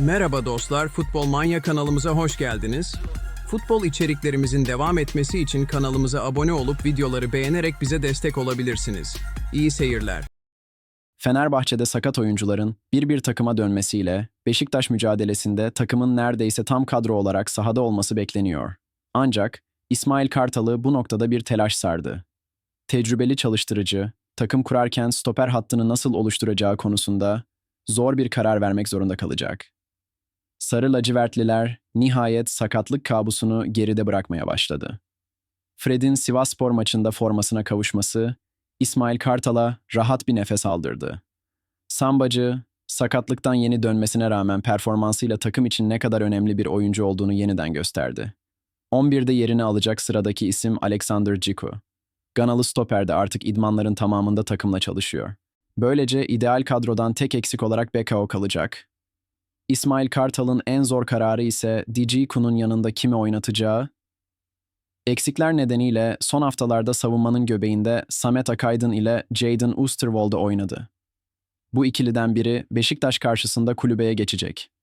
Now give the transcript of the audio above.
Merhaba dostlar, Futbol Manya kanalımıza hoş geldiniz. Futbol içeriklerimizin devam etmesi için kanalımıza abone olup videoları beğenerek bize destek olabilirsiniz. İyi seyirler. Fenerbahçe'de sakat oyuncuların bir bir takıma dönmesiyle Beşiktaş mücadelesinde takımın neredeyse tam kadro olarak sahada olması bekleniyor. Ancak İsmail Kartal'ı bu noktada bir telaş sardı. Tecrübeli çalıştırıcı, takım kurarken stoper hattını nasıl oluşturacağı konusunda zor bir karar vermek zorunda kalacak. Sarı lacivertliler nihayet sakatlık kabusunu geride bırakmaya başladı. Fred'in Sivasspor maçında formasına kavuşması İsmail Kartal'a rahat bir nefes aldırdı. Sambacı, sakatlıktan yeni dönmesine rağmen performansıyla takım için ne kadar önemli bir oyuncu olduğunu yeniden gösterdi. 11'de yerini alacak sıradaki isim Alexander Ciku. Ganalı stoper de artık idmanların tamamında takımla çalışıyor. Böylece ideal kadrodan tek eksik olarak Bekao kalacak. İsmail Kartal'ın en zor kararı ise Diciku'nun yanında kimi oynatacağı Eksikler nedeniyle son haftalarda savunmanın göbeğinde Samet Akaydın ile Jadon Oosterwolde oynadı. Bu ikiliden biri Beşiktaş karşısında kulübeye geçecek.